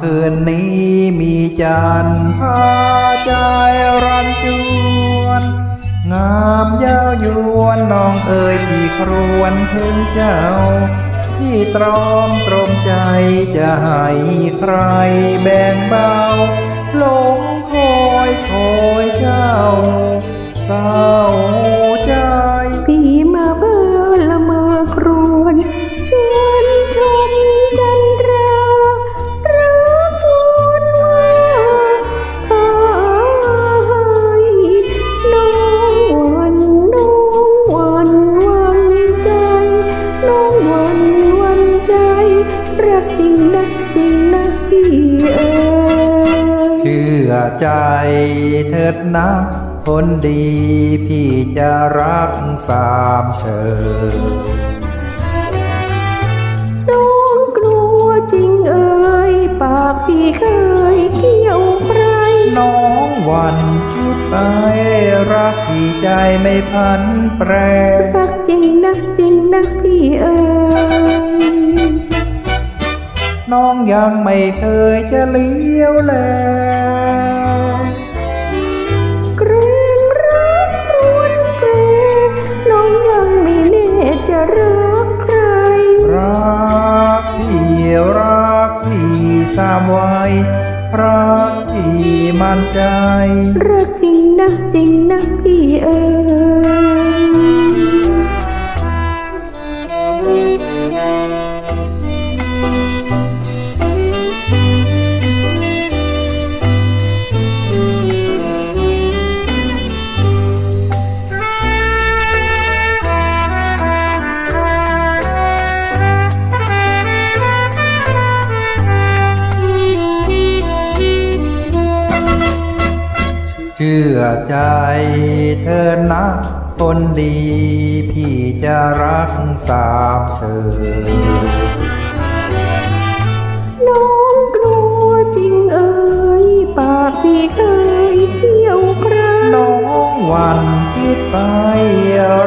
คืนนี้มีจันทร์พาใจรันจวน งามยาวยวนน้องเอ๋ยพี่ครวนถึงเจ้า พี่ตรอมตรมใจจะให้ใครแบ่งเบาหลงคอยคอยเจ้าเศร้า อใจเถิดนะคนดีพี่จะรักสามเชยน้องกลัวจริงเอ่ยปากพี่เคยเกี่ยวใคร น้องหวันคิดไปรักพี่ใจไม่พันแปรรักจริงนักจริงนักพี่เอ่ยน้องยังไม่เคยจะเลี้ยวแล ทราบไว้รักที่มั่นใจ รักจริงนะจริงนะพี่เอ๋ย ชื่อใจเธอนะคนดีพี่จะรักสามเชยน้องกลัวจริงเอ่ยปากพี่เคยเกี่ยวใครน้องหวันคิดไป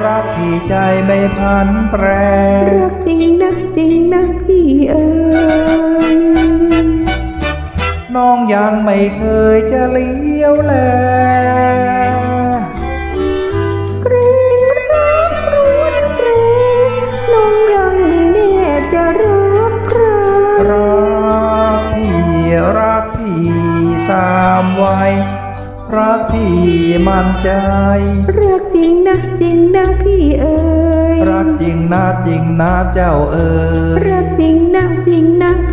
รักที่ใจไม่พันแปร รักจริงนักจริงนักพี่เอ่ยน้องยังไม่เคยจะเลี้ยวแล ไว้ รักพี่มั่นใจ รักจริงนักจริงนักพี่เอ่ยรักจริงนะจริงนะเจ้าเอ๋ยรักจริงนักจริงนักพี่